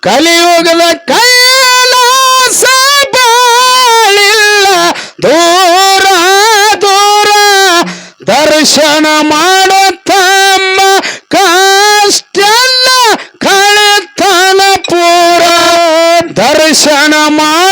ಕಲಿಯುಗದ ಕೈಲಾಸ ಬಾಳಿಲ್ಲ ದೂರ ದೂರ ದರ್ಶನ ಮಾಡುತ್ತಮ್ಮ. ತಮ್ಮ ಕಷ್ಟೆಲ್ಲ ಕಳೆತನ ಪೂರ. ದರ್ಶನ ಮಾಡೋ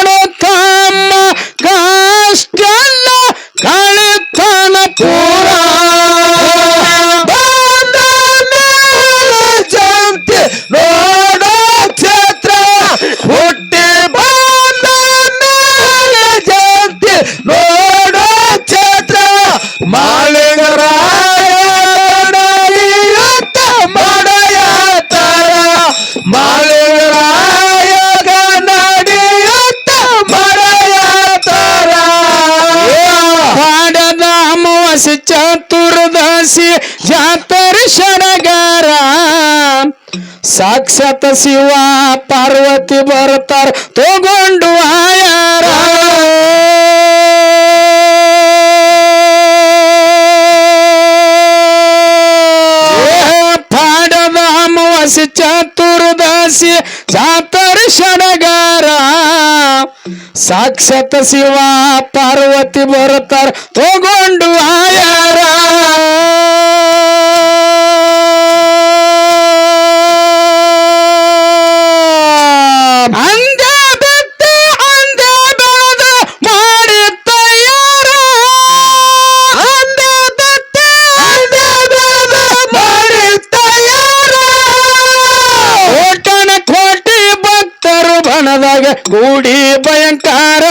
ಅಮಾವಾಸ್ಯೆ ಚತುರ್ದಶಿ ಜಾತರಿ ಸಡಗರ ಸಾಕ್ಷಾತ್ ಶಿವ ಪಾರ್ವತಿ ಬರ್ತಾರ ತಗೊಂಡು ಆಯಾರ ಪಾಡದ ಅಮಾವಾಸ್ಯೆ ಚತುರ್ದಶಿ ಜಾತರಿ ಸಡಗರ ಸಾಕ್ಷಾತ್ ಶಿವ ಪಾರ್ವತಿ ಬರ್ತಾರ ತಗೊಂಡು ಆಯಾರ ಭಕ್ತರು ಗೂಡಿ ಭಯಂಕರ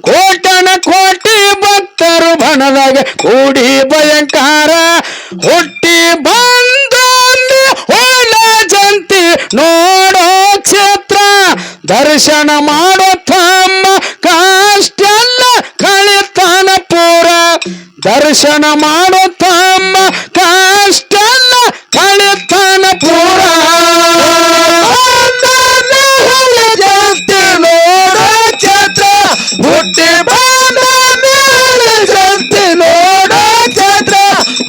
ಕೋಟನ ಕೋಟಿ ಭಕ್ತರು ಬಣದಾಗ ಕೂಡಿ ಭಯಂಕರ ಹುಟ್ಟಿ ಬಂದಲ್ಲಿ ಹೊಲ ಜಂತಿ ನೋಡೋ ಕ್ಷೇತ್ರ. ದರ್ಶನ ಮಾಡೋ ತಮ್ಮ ಕಾಷ್ಟೆಲ್ಲ ಕಳಿತಾನ ಪೂರ ದರ್ಶನ ಮಾಡೋ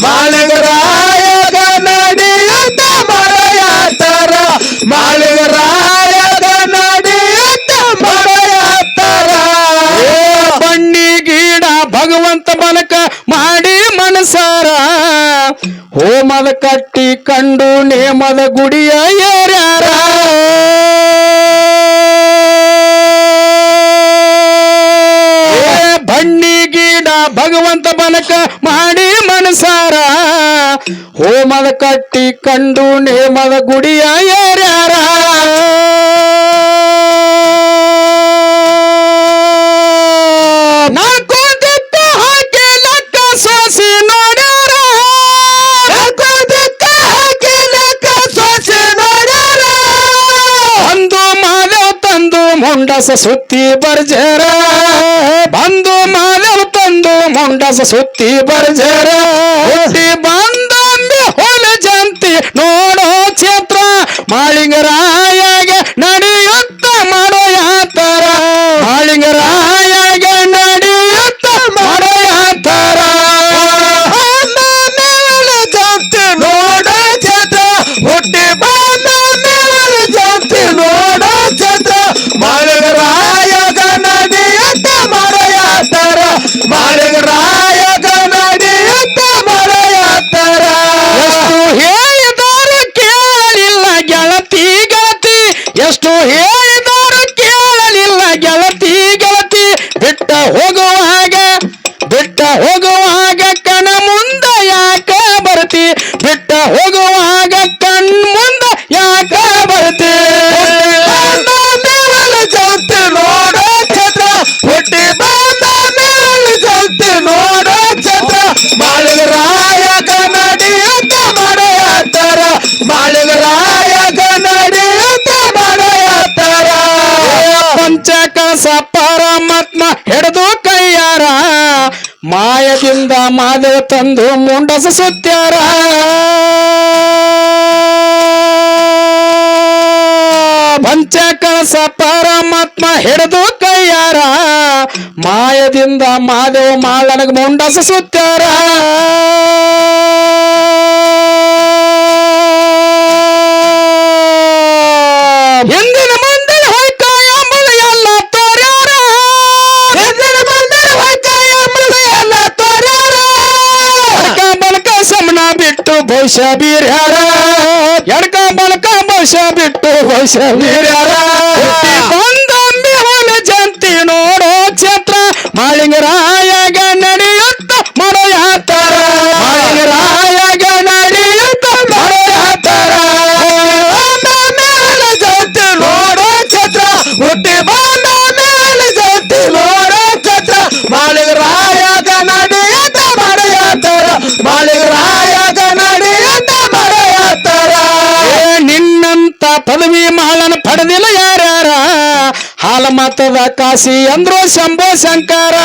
ಮಾಳಿಗರಾಯಗ ನಡೆಯುತ್ತ ಮರೆಯತರ ಮಾಳಿಗರಾಯಗ ನಡೆಯುತ್ತ ಮರೆಯತರ ಬಣ್ಣಿ ಗೀಡ ಭಗವಂತ ಬಲಕ ಮಾಡಿ ಮನಸಾರ. ಹೋಮದ ಕಟ್ಟಿ ಕಂಡು ನೇಮದ ಗುಡಿಯ ಏರ್ಯಾರ ಬನ್ನಿ ಗೀಡ ಭಗವಂತ ಬನಕ ಮಾಡಿ ಮನಸಾರ ಹೋಮದ ಕಟ್ಟಿ ಕಂಡು ನೇಮದ ಗುಡಿಯ ಏರ್ಯಾರ ಸುತ್ತಿ ಬರ್ಜರ. ಬಂದು ಮಾದೇವ್ ತಂದು ಮುಂಡಸ ಸುತ್ತಿ ಬರ್ಜರ ಹುಟ್ಟಿ ಬಂದೊಮ್ಮೆ ಹೊಲ ಜಂತಿ ನೋಡೋ ಕ್ಷೇತ್ರ ಮಾಳಿಂಗರಾಯಗೆ ಮಾಯದಿಂದ ಮಾದೇವ ತಂದು ಮುಂಡಸ ಸುತ್ಯಾರ ಪಂಚಕಸ ಪರಮಾತ್ಮ ಹಿಡಿದು ಕೈಯಾರ. ಮಾಯದಿಂದ ಮಾದೇವ ಮಾಳನಗ ಮುಂಡಸ ಸುತ್ಯಾರ ಭವಿಷ್ಯ ಬೀರ್ಯಾರ ಎಡ್ಕ ಬಲಕ ಭವಿಷ್ಯ ಬಿಟ್ಟು ಭವಿಷ್ಯ ಬೀರ್ಯಾರ ಹಾಲ ಮತದ ಕಾಶಿ ಅಂದ್ರು ಶಂಭೋ ಶಂಕರ.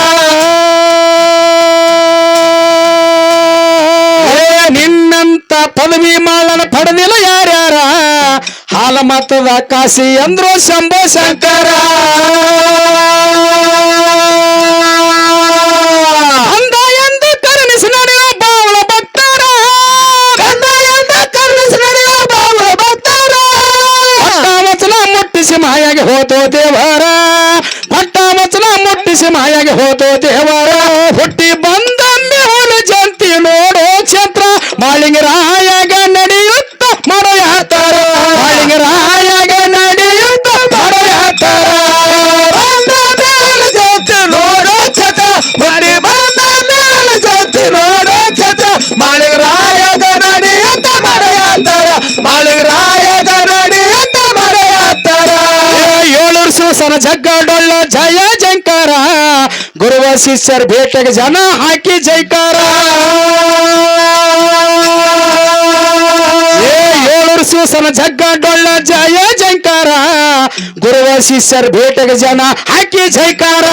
ನಿನ್ನಂತ ಪದವಿ ಮಾಲನ ಪಡೆದಿಲ್ಲ ಯಾರ್ಯಾರ? ಹಾಲ ಮತದ ಕಾಸಿ ಅಂದ್ರು ಶಂಭೋ ಶಂಕರ. ಮಾಯಾಗಿ ಹೋತೋ ದೇವರ? ಪಟ್ಟಾವಚನ ಮುಟ್ಟಿಸಿ ಮಾಯಾಗೆ ಹೋತೋ ದೇವರ? ಹುಟ್ಟಿ ಬಂದ ಮೇವನ ಜಂತಿ ನೋಡೋ ಕ್ಷೇತ್ರ. ಮಾಳಿಂಗರಾಯಗ ಜಯ ಜಂಕಾರ ಗುರುವ ಶಿಷ್ಯರ ಭೇಟೆಗೆ ಜನ ಹಾಕಿ ಜೈಕಾರ. ಏಳೂರು ಜಗ್ಗ ಡೊಳ್ಳ ಜಯ ಜಂಕಾರ ಗುರುವ ಶಿಷ್ಯರ ಭೇಟೆಗೆ ಜನ ಹಾಕಿ ಜೈಕಾರ.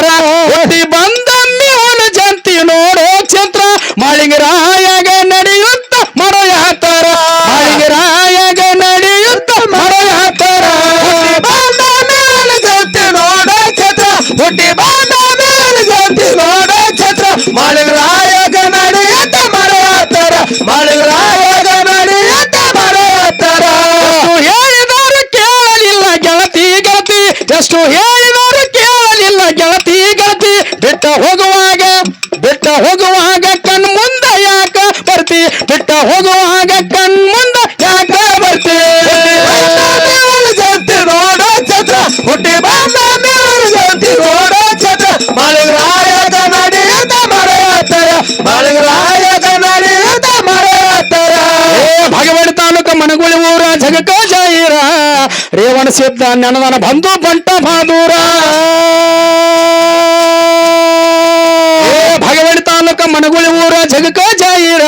ಬಂಗಾರ ಹುಟ್ಟಿ ಬಿಟ್ಟ ಹೋಗುವಾಗ ಕಣ್ ಮುಂದ ಯಾಕ ಬರ್ತೀವಿ ಜೊತೆ ನೋಡೋ ಛತ್ರ. ಹುಟ್ಟಿ ಬಂದ ಜೊತೆ ನೋಡೋ ಛತ್ರ. ಮಾಳಿಗರಾಯಗ ನಡೆಯತ ಮರೆಯತ್ತರ. ಮಾಳಿಗರಾಯಗ ನಡೆಯತ ಮರೆಯತ್ತರ. ಭಗವಡಿ ತಾಲೂಕ ಮನಗುಳಿ ಊರ ಜಗಕ ಜಾಯಿರ ರೇವಣ ಸಿದ್ಧ ನೆನದನ ಬಂಧು, ಬಂಟ ಬಹಾದೂರ ಮನಗುಳಿ ಊರ ಜಗಕ ಜಾಯಿರ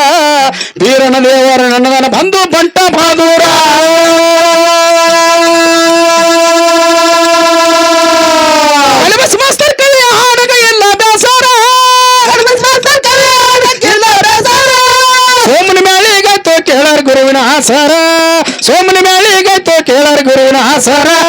ಬೀರನ ದೇವರ ನನ್ನದನ ಬಂಧು ಬಂಟ ಬಹಾದೂರ ಅಲಿಬಸ್ ಮಾಸ್ತರ್ ಕಲಿಯ ಹಾಡಗ ಎಲ್ಲ ಬೇಸರ ಸೋಮನ ಮೇಳಿಗೈತು ಕೇಳರ್ ಗುರುವಿನ ಆಸರ ಸೋಮನ ಮೇಳಿಗೈತು ಕೇಳರ್ ಗುರುವಿನ ಆಸರ ಹುಟ್ಟಿ